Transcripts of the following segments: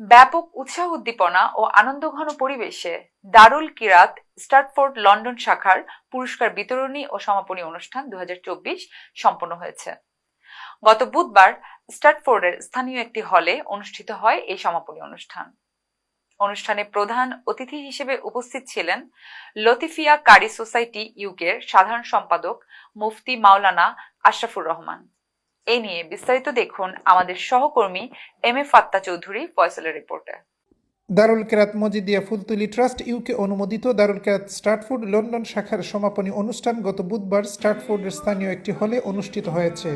ব্যাপক উৎসাহ উদ্দীপনা ও আনন্দঘন পরিবেশে দারুল কিরাত স্টার্টফোর্ড লন্ডন শাখার পুরস্কার বিতরণী ও সমাপনী অনুষ্ঠান দু হাজার চব্বিশ সম্পন্ন হয়েছে। গত বুধবার স্টার্টফোর্ডের স্থানীয় একটি হলে অনুষ্ঠিত হয় এই সমাপনী অনুষ্ঠান। অনুষ্ঠানে প্রধান অতিথি হিসেবে উপস্থিত ছিলেন লতিফিয়া কারি সোসাইটি ইউকের সাধারণ সম্পাদক মুফতি মাওলানা আশরাফুর রহমান। এই নিয়ে বিস্তারিত দেখুন আমাদের সহকর্মী এম এ ফাত্তা চৌধুরী ফয়সলের রিপোর্টে দারুল কেরাত মজিদিয়া ফুলতুলি ট্রাস্ট ইউকে অনুমোদিত দারুল কেরাত স্টার্টফুড লন্ডন শাখার সমাপনী অনুষ্ঠান গত বুধবার স্টার্টফুডের স্থানীয় একটি হলে অনুষ্ঠিত হয়েছে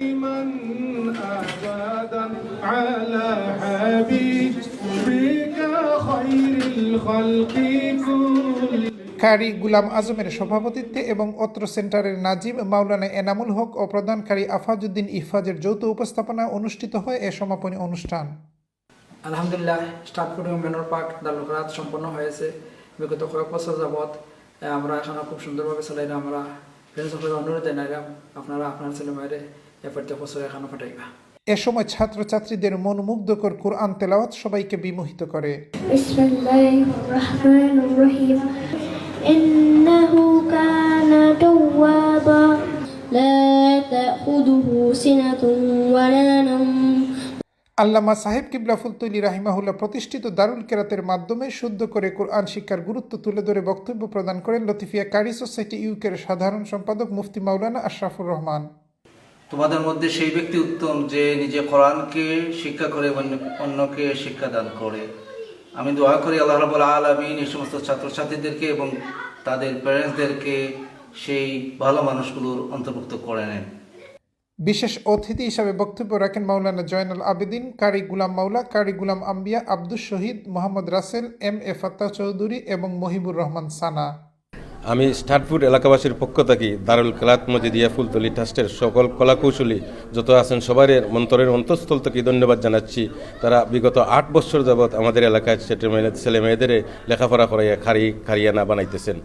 من أبدا على حبيبك خير الخلق كل কারি গুলাম আজমের সভাপতিত্বে এবং অত্র সেন্টারের নাজিম মাওলানা এনামুল হক ও প্রধানকারী আফাজউদ্দিন ইফাজের যৌথ উপস্থাপনা অনুষ্ঠিত হয় এ সমাপনী অনুষ্ঠান। আলহামদুলিল্লাহ স্টার্টফুড এবং ম্যানর পার্ক দালুকরাত সম্পন্ন হয়েছে। বিগত কয়েক বছর যাবৎ আমরা এখানে খুব সুন্দরভাবে চালাইলাম আমরা ফ্রেন্ড সকলের অনুরোধ জানাইলাম আপনারা আপনার ছেলে মেয়েরে এ প্রত্যেক বছর এখানে পাঠাইবা। এ সময় ছাত্রছাত্রীদের মন মুগ্ধকর কোরআন তেলাওয়াত সবাইকে বিমোহিত করে। بسم الله الرحمن الرحيم إنه كان توابا لا تأخذه سنة ولا نوم আল্লামা সাহেব কিবলা ফুলতৈলি রাহিমাহুল্লাহ প্রতিষ্ঠিত দারুল কেরাতের মাধ্যমে শুদ্ধ করে কোরআন শিক্ষার গুরুত্ব তুলে ধরে বক্তব্য প্রদান করেন লতিফিয়া কারি সোসাইটি ইউকের সাধারণ সম্পাদক মুফতি মাওলানা আশরাফুর রহমান তোমাদের মধ্যে সেই ব্যক্তি উত্তম যে নিজে কোরআনকে শিক্ষা করে অন্য- অন্যকে শিক্ষাদান করে আমি দোয়া করি আল্লাহ রাবুল আলমিন এই সমস্ত ছাত্রছাত্রীদেরকে এবং তাদের প্যারেন্টসদেরকে সেই ভালো মানুষগুলোর অন্তর্ভুক্ত করে নেন। বিশেষ অতিথি হিসাবে বক্তব্য রাখেন মাওলানা জয়নাল আবেদিন, কারি গুলাম Maula, Qari Ghulam Ambia, Abdus Shahid, Mohammad Russell, M A Fatta Chowdhury এবং মহিবুর রহমান সানা। আমি স্টার্টফুড এলাকাবাসীর পক্ষ থাকি দারুল কালাত মজিদিয়া ফুলতলি ট্রাস্টের সকল কলাকৌশলী যত আছেন সবার মন্তরের অন্তঃস্থল থেকে ধন্যবাদ জানাচ্ছি। তারা বিগত আট বছর যাবৎ আমাদের এলাকায় ছেলে মেয়েদের লেখাপড়া করাইয়া খারি খারিয়ানা বানাইতেছেন।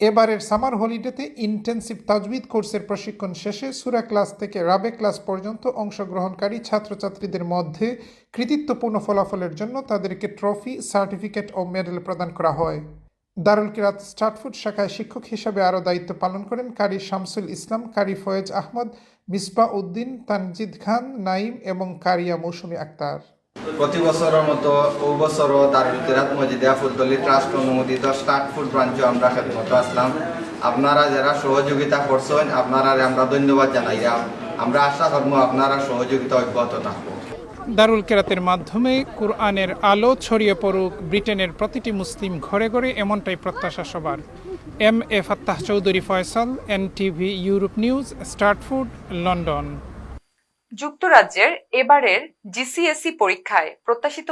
এবারের সামার হলিডেতে ইন্টেন্সিভ তাজবিদ কোর্সের প্রশিক্ষণ শেষে সুরা ক্লাস থেকে রাবে ক্লাস পর্যন্ত অংশগ্রহণকারী ছাত্রছাত্রীদের মধ্যে কৃতিত্বপূর্ণ ফলাফলের জন্য তাদেরকে ট্রফি, সার্টিফিকেট ও মেডেল প্রদান করা হয়। দারুল কিরাত স্টার্টফুড শাখায় শিক্ষক হিসাবে আরও দায়িত্ব পালন করেন কারি শামসুল ইসলাম, কারি ফয়েজ আহমদ, মিসবা উদ্দিন, তানজিদ খান, নাইম এবং কারিয়া মৌসুমী আক্তার। প্রতি বছরের মতো ও বছরও দারুল কিরাত মজিদিয়া ফুলতলি ট্রাস্ট অনুমোদিত স্টার্ট ফুড ব্রাঞ্চে আমরা খেদমত আসলাম। আপনারা যারা সহযোগিতা করছেন আপনারা আমরা ধন্যবাদ জানাইলাম আমরা আশা করব আপনারা সহযোগিতা অব্যাহত থাকব। দারুল কেরাতের মাধ্যমে কোরআনের আলো ছড়িয়ে পড়ুক ব্রিটেনের প্রতিটি মুসলিম ঘরে ঘরে এমনটাই প্রত্যাশা সবার। M A Fattah Chowdhury Faisal N TV Europe news start food London. যুক্তরাজ্যের এবারের জিসিএসি পরীক্ষায় প্রত্যাশিত